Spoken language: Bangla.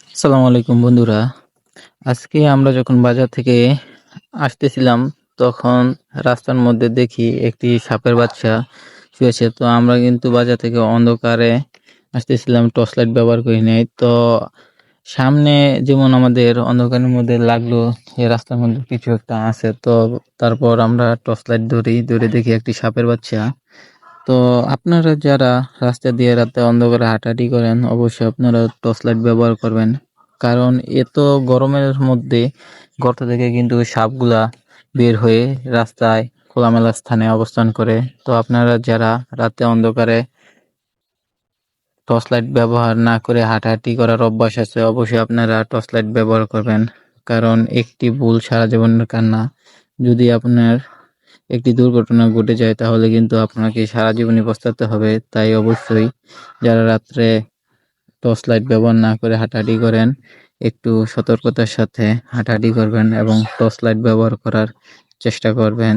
আসসালামু আলাইকুম বন্ধুরা। আজকে আমরা যখন বাজার থেকে আসতেছিলাম, তখন রাস্তার মধ্যে দেখি একটি সাপের বাচ্চা শুয়েছে তো আমরা কিন্তু বাজার থেকে অন্ধকারে আসতেছিলাম, টর্চ লাইট ব্যবহার করি নাই। তো সামনে যেমন আমাদের অন্ধকারের মধ্যে লাগল, এই রাস্তার মধ্যে কিছু একটা আছে। তো তারপর আমরা টর্চ লাইট ধরি, ধরে দেখি একটি সাপের বাচ্চা। তো আপনারা যারা রাস্তা দিয়ে রাতে অন্ধকারে হাঁটাহাঁটি করেন, অবশ্যই আপনারা টর্চ লাইট ব্যবহার করবেন। কারণ এত গরমের মধ্যে গর্ত থেকে কিন্তু সাপগুলা বের হয়ে রাস্তায় খোলামেলা স্থানে অবস্থান করে। তো আপনারা যারা রাতে অন্ধকারে টর্চ লাইট ব্যবহার না করে হাঁটাহাঁটি করার অভ্যাস আছে, অবশ্যই আপনারা টর্চ লাইট ব্যবহার করবেন। কারণ একটি ভুল সারা জীবনের কান্না। যদি আপনার একটি দুর্ঘটনা ঘটে যায়, তাহলে কিন্তু আপনাকে সারা জীবনই পস্তাতে হবে। তাই অবশ্যই যারা রাত্রে টর্চ লাইট ব্যবহার না করে হাঁটাহাঁটি করেন, একটু সতর্কতার সাথে হাঁটাহাঁটি করবেন এবং টর্চ লাইট ব্যবহার করার চেষ্টা করবেন।